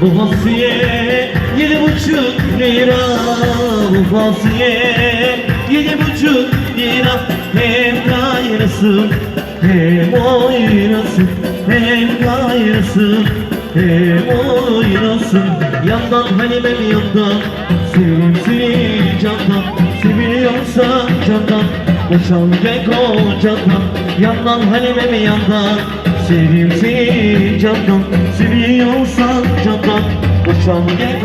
Bu Asiye yedi buçuk lira Bu Asiye yedi buçuk lira. Hem gayrısı hem oynasın Hem gayrısı hem oynasın Yandan Halime'm yandan Sevim seni candan Seviyorsan candan Boşan gel kocandan Yandan Halime'm yandan Sevim seni candan Gel kocandan